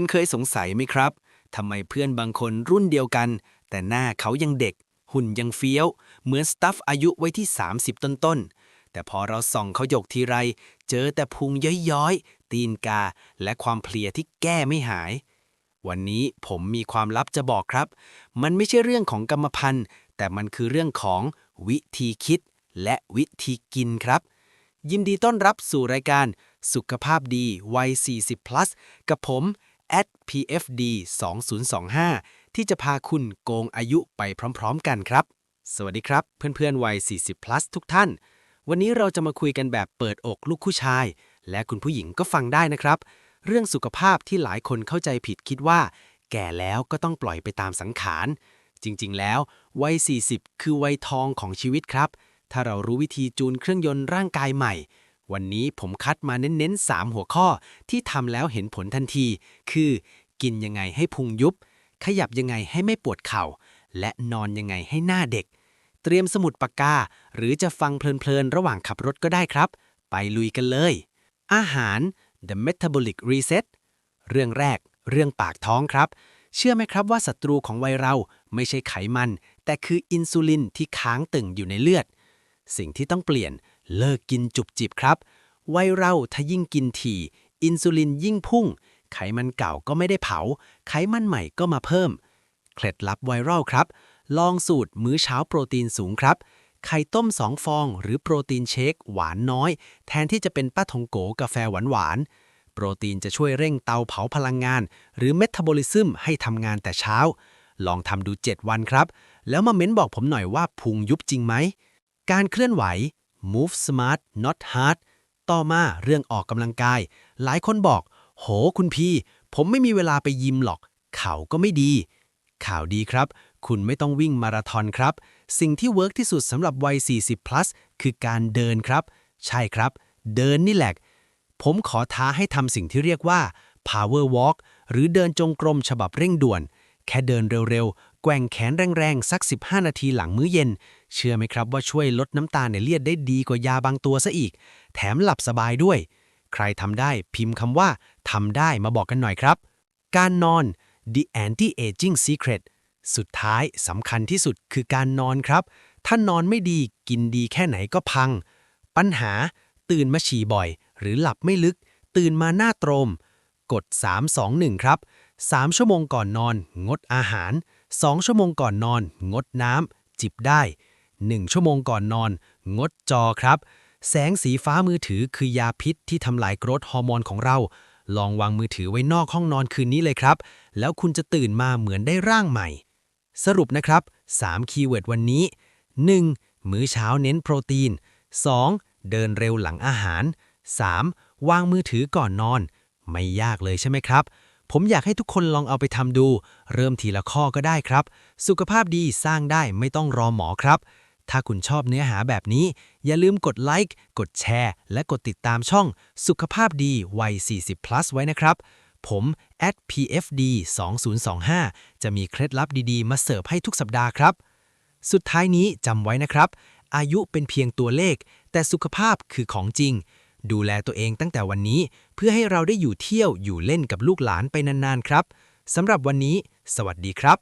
คุณเคยสงสัยไหมครับทำไมเพื่อนบางคนรุ่นเดียวกัน แต่หน้าเขายังเด็ก หุ่นยังเฟี้ยว เหมือนสตัฟอายุไว้ที่ 30 ต้นๆ แต่พอเราส่องเขาหยกทีไร เจอแต่พุงย้อยๆ ตีนกา และความเพลียที่แก้ไม่หาย วันนี้ผมมีความลับจะบอกครับ มันไม่ใช่เรื่องของกรรมพันธุ์ แต่มันคือเรื่องของวิธีคิด และวิธีกินครับ ยินดีต้อนรับสู่รายการ สุขภาพดีวัย40 plus กับผม @pfd 2025ที่จะพาคุณโกงอายุไปพร้อม ๆ กันครับ สวัสดีครับ เพื่อนๆวัย 40 plus ทุกท่าน วันนี้เราจะมาคุยกันแบบเปิดอกลูกผู้ชาย และคุณผู้หญิงก็ฟังได้นะครับ เรื่องสุขภาพที่หลายคนเข้าใจผิดคิดว่า แก่แล้วก็ต้องปล่อยไปตามสังขาร จริงๆ แล้ววัย 40 คือวัยทองของชีวิตครับ ถ้าเรารู้วิธีจูนเครื่องยนต์ร่างกายใหม่ วันนี้ผมคัดมาเน้นๆ 3 หัวข้อที่ทำแล้วเห็นผลทันที คือ กินยังไงให้พุงยุบ ขยับยังไงให้ไม่ปวดเข่า และนอนยังไงให้หน้าเด็ก เตรียมสมุดปากกา หรือจะฟังเพลินๆ ระหว่างขับรถก็ได้ครับ ไปลุยกันเลย อาหาร The Metabolic Reset เรื่องแรก เรื่องปากท้องครับ เชื่อไหมครับว่าศัตรูของวัยเราไม่ใช่ไขมัน แต่คืออินซูลินที่ค้างตึงอยู่ในเลือด สิ่งที่ต้องเปลี่ยน เลิกกินจุบจิบครับ วัยเราถ้ายิ่งกินถี่ อินซูลินยิ่งพุ่ง ไขมันเก่าก็ไม่ได้เผา ไขมันใหม่ก็มาเพิ่ม เคล็ดลับไวรัลครับ ลองสูตรมื้อเช้าโปรตีนสูงครับ ไข่ต้ม2ฟอง หรือโปรตีนเชค หวานน้อย แทนที่จะเป็นป้าทงโกกาแฟหวานหวานโปรตีนจะช่วยเร่งเตาเผาพลังงาน หรือเมตาบอลิซึมให้ทำงานแต่เช้า ลองทำดู 7 วันครับ แล้วมาเม้นบอกผมหน่อยว่าพุงยุบจริงไหม การเคลื่อนไหว move smart not hard ต่อมาเรื่องออกกำลังกาย หลายคนบอก โหคุณพี่ ผมไม่มีเวลาไปยิมหรอก เข่าก็ไม่ดี ข่าวดีครับ คุณไม่ต้องวิ่งมาราธอนครับ สิ่งที่เวิร์กที่สุดสำหรับวัย 40 plus คือการเดินครับ ใช่ครับ เดินนี่แหละ ผมขอท้าให้ทำสิ่งที่เรียกว่า power walk หรือเดินจงกรมฉบับเร่งด่วน แค่เดินเร็วๆ ว่งแขนแรงๆ สัก 15 นาทีหลังมื้อเย็น เชื่อไหมครับว่าช่วยลดน้ำตาลในเลือดได้ดีกว่ายาบางตัวซะอีก แถมหลับสบายด้วย ใครทำได้พิมพ์คำว่าทำได้มาบอกกันหน่อยครับ การนอน the anti-aging secret สุดท้ายสำคัญที่สุดคือการนอนครับ ถ้านอนไม่ดีกินดีแค่ไหนก็พัง ปัญหา ตื่นมาฉี่บ่อย หรือหลับไม่ลึก ตื่นมาหน้าตรม กด 321 ครับ 3 ชั่วโมงก่อนนอน งดอาหาร 2 ชั่วโมงก่อนนอน งดน้ำ จิบได้ 1 ชั่วโมงก่อนนอน งดจอครับ แสงสีฟ้ามือถือคือยาพิษที่ทำลายกรทฮอร์โมนของเรา ลองวางมือถือไว้นอกห้องนอนคืนนี้เลยครับ แล้วคุณจะตื่นมาเหมือนได้ร่างใหม่ สรุปนะครับ 3 คีย์เวิร์ดวันนี้ 1. มื้อเช้าเน้นโปรตีน 2. เดินเร็วหลังอาหาร 3. วางมือถือก่อนนอน ไม่ยากเลยใช่ไหมครับ ผมอยากให้ทุกคนลองเอาไปทำดู เริ่มทีละข้อก็ได้ครับ สุขภาพดีสร้างได้ไม่ต้องรอหมอครับ ถ้าคุณชอบเนื้อหาแบบนี้ อย่าลืมกดไลค์กดแชร์และกดติดตามช่อง สุขภาพดีวัย 40 plus ไว้นะครับ ผม @pfd 2025จะมีเคล็ดลับดีๆ มาเสิร์ฟให้ทุกสัปดาห์ครับ สุดท้ายนี้จำไว้นะครับ อายุเป็นเพียงตัวเลข แต่สุขภาพคือของจริง ดูแลตัวเองตั้งแต่วันนี้ เพื่อให้เราได้อยู่เที่ยวอยู่เล่นกับลูกหลานไปนานๆครับสำหรับวันนี้ สวัสดีครับ